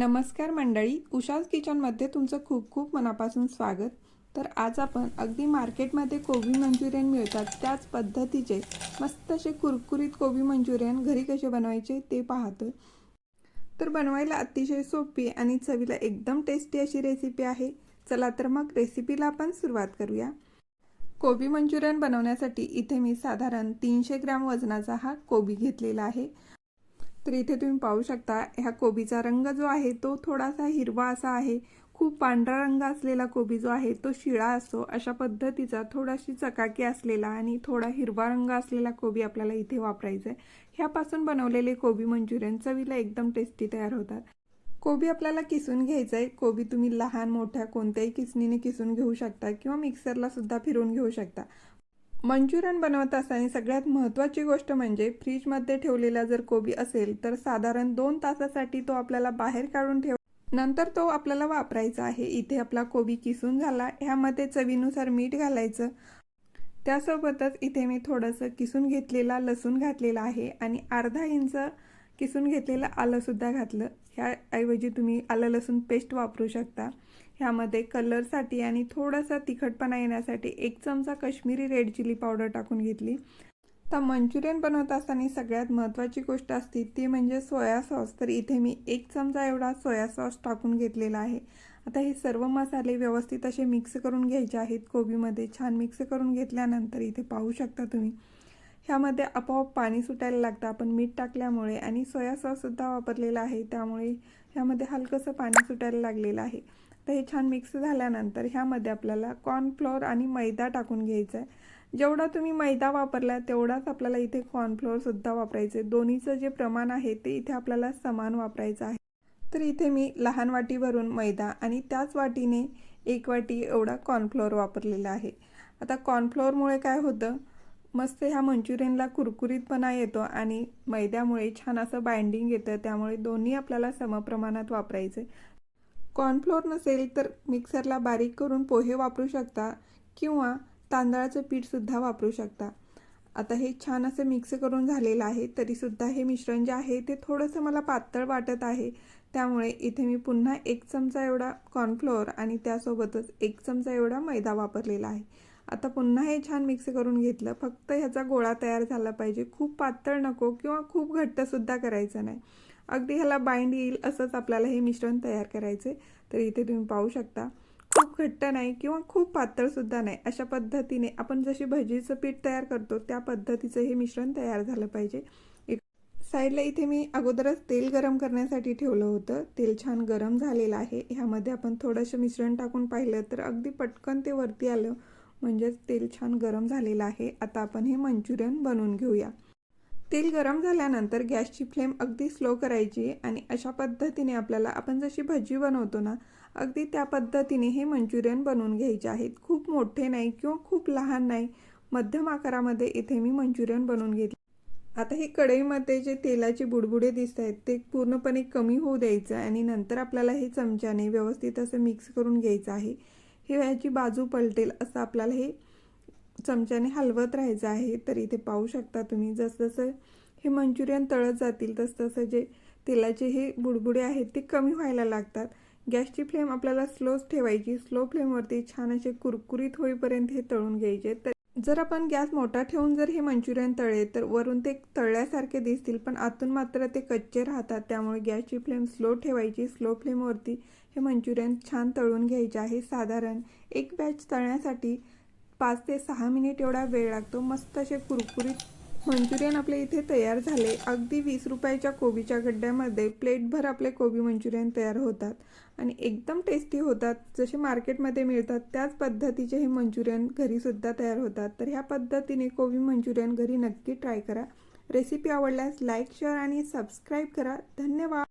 नमस्कार मंडळी उषाज किचनमध्ये तुमचं खूप खूप मनापासून स्वागत. तर आज आपण अगदी मार्केटमध्ये कोबी मंचुरियन मिळतात त्याच पद्धतीचे मस्त असे कुरकुरीत कोबी मंचुरियन घरी कसे बनवायचे ते पाहतो तर बनवायला अतिशय सोपी आणि चवीला एकदम टेस्टी अशी रेसिपी आहे. चला तर मग रेसिपीला आपण सुरुवात करूया. कोबी मंचुरियन बनवण्यासाठी इथे मी साधारण तीनशे ग्रॅम वजनाचा हा कोबी घेतलेला आहे. तर इथे तुम्ही पाहू शकता ह्या कोबीचा रंग जो आहे तो थोडासा हिरवा असा आहे. खूप पांढरा रंग असलेला कोबी जो आहे तो शिळा असतो. अशा पद्धतीचा थोडाशी चकाकी असलेला आणि थोडा हिरवा रंग असलेला कोबी आपल्याला इथे वापरायचा आहे ह्यापासून बनवलेले कोबी मंचुरियन चवीला एकदम टेस्टी तयार होतात. कोबी आपल्याला किसून घ्यायचं आहे कोबी तुम्ही लहान मोठ्या कोणत्याही किसणीने किसून घेऊ शकता किंवा मिक्सरला सुद्धा फिरून घेऊ शकता. मंचुरियन बनवत असताना सगळ्यात महत्त्वाची गोष्ट म्हणजे फ्रीजमध्ये ठेवलेला जर कोबी असेल तर साधारण दोन तासासाठी तो आपल्याला बाहेर काढून ठेव नंतर तो आपल्याला वापरायचा आहे. इथे आपला कोबी किसून झाला. ह्यामध्ये चवीनुसार मीठ घालायचं. त्यासोबतच इथे मी थोडंसं किसून घेतलेला लसूण घातलेला आहे आणि अर्धा इंच किसून घेतलेलं आलंसुद्धा घातलं. ह्याऐवजी तुम्ही आलं लसूण पेस्ट वापरू शकता. ह्यामध्ये कलरसाठी आणि थोडासा तिखटपणा येण्यासाठी एक चमचा कश्मीरी रेड चिली पावडर टाकून घेतली. तर मंचुरियन बनवत असताना सगळ्यात महत्त्वाची गोष्ट असते ती म्हणजे सोया सॉस. तर इथे मी एक चमचा एवढा सोया सॉस टाकून घेतलेला आहे. आता हे सर्व मसाले व्यवस्थित असे मिक्स करून घ्यायचे आहेत. कोबीमध्ये छान मिक्स करून घेतल्यानंतर इथे पाहू शकता तुम्ही. ह्यामध्ये आपोआप पाणी सुटायला लागतं. आपण मीठ टाकल्यामुळे आणि सोया सॉससुद्धा वापरलेला आहे. त्यामुळे ह्यामध्ये हलकंसं पाणी सुटायला लागलेलं आहे. तर हे छान मिक्स झाल्यानंतर ह्यामध्ये आपल्याला कॉर्नफ्लोअर आणि मैदा टाकून घ्यायचा आहे जेवढा तुम्ही मैदा वापरला तेवढाच आपल्याला इथे कॉर्नफ्लोअरसुद्धा वापरायचं आहे दोन्हीचं जे प्रमाण आहे ते इथे आपल्याला समान वापरायचं आहे. तर इथे मी लहान वाटी भरून मैदा आणि त्याच वाटीने एक वाटी एवढा कॉर्नफ्लोअर वापरलेला आहे. आता कॉर्नफ्लोअरमुळे काय होतं? मस्त ह्या मंचुरियनला कुरकुरीतपणा येतो आणि मैद्यामुळे छान असं बाइंडिंग येतं त्यामुळे दोन्ही आपल्याला समप्रमाणात वापरायचे. कॉर्नफ्लोअर नसेल तर मिक्सरला बारीक करून पोहे वापरू शकता किंवा तांदळाचं पीठसुद्धा वापरू शकता. आता हे छान असं मिक्स करून झालेलं आहे तरीसुद्धा हे मिश्रण जे आहे ते थोडंसं मला पातळ वाटत आहे. त्यामुळे इथे मी पुन्हा एक चमचा एवढा कॉर्नफ्लोअर आणि त्यासोबतच एक चमचा एवढा मैदा वापरलेला आहे. आता पुन्हा हे छान मिक्स करून घेतलं. फक्त ह्याचा गोळा तयार झाला पाहिजे. खूप पातळ नको किंवा खूप घट्टसुद्धा करायचं नाही. अगदी ह्याला बाइंड येईल असंच आपल्याला हे मिश्रण तयार करायचे तर इथे तुम्ही पाहू शकता. खूप घट्ट नाही किंवा खूप पातळसुद्धा नाही. अशा पद्धतीने आपण जशी भजीचं पीठ तयार करतो त्या पद्धतीचं हे मिश्रण तयार झालं पाहिजे. एक साईडला इथे मी अगोदरच तेल गरम करण्यासाठी ठेवलं होतं. तेल छान गरम झालेलं आहे. ह्यामध्ये आपण थोडंसं मिश्रण टाकून पाहिलं तर अगदी पटकन ते वरती आलं. म्हणजेच तेल छान गरम झालेलं आहे. आता आपण हे मंचुरियन बनवून घेऊया. तेल गरम झाल्यानंतर गॅसची फ्लेम अगदी स्लो करायची आणि अशा पद्धतीने आपल्याला आपण जशी भजी बनवतो ना अगदी त्या पद्धतीने हे मंचुरियन बनवून घ्यायचे आहेत. खूप मोठे नाही किंवा खूप लहान नाही. मध्यम आकारामध्ये इथे मी मंचुरियन बनवून घेतले. आता हे कढईमध्ये जे तेलाचे बुडबुडे दिसत आहेत ते पूर्णपणे कमी होऊ द्यायचं आणि नंतर आपल्याला हे चमच्याने व्यवस्थित असं मिक्स करून घ्यायचं आहे. हे ह्याची बाजू पलटेल असं आपल्याला हे चमच्याने हलवत राहायचं आहे तर इथे पाहू शकता तुम्ही. जसजसं हे मंचुरियन तळत जातील तसतसं जे तेलाचे हे बुडबुडे आहेत ते कमी व्हायला लागतात. गॅसची फ्लेम आपल्याला स्लोच ठेवायची. स्लो फ्लेमवरती छान असे कुरकुरीत होईपर्यंत हे तळून घ्यायचे. तर जर आपण गॅस मोठा ठेवून जर हे मंचुरियन तळले तर वरून ते तळल्यासारखे दिसतील पण आतून मात्र ते कच्चे राहतात. त्यामुळे गॅसची फ्लेम स्लो ठेवायची. स्लो फ्लेमवरती हे मंचुरियन छान तळून घ्यायचे आहे. साधारण एक बॅच तळण्यासाठी पाच ते सहा मिनिट एवढा वेळ लागतो. मस्त असे कुरकुरीत मंचुरियन आपले इथे तयार झाले. अगदी वीस रुपयाच्या कोबीच्या गड्ड्यामध्ये प्लेटभर आपले कोबी मंचुरियन तयार होतात आणि एकदम टेस्टी होतात. जसे मार्केटमध्ये मिळतात त्याच पद्धतीचे हे मंचुरियन घरीसुद्धा तयार होतात. तर ह्या पद्धतीने कोबी मंचुरियन घरी नक्की ट्राय करा. रेसिपी आवडल्यास लाईक शेअर आणि सबस्क्राईब करा. धन्यवाद!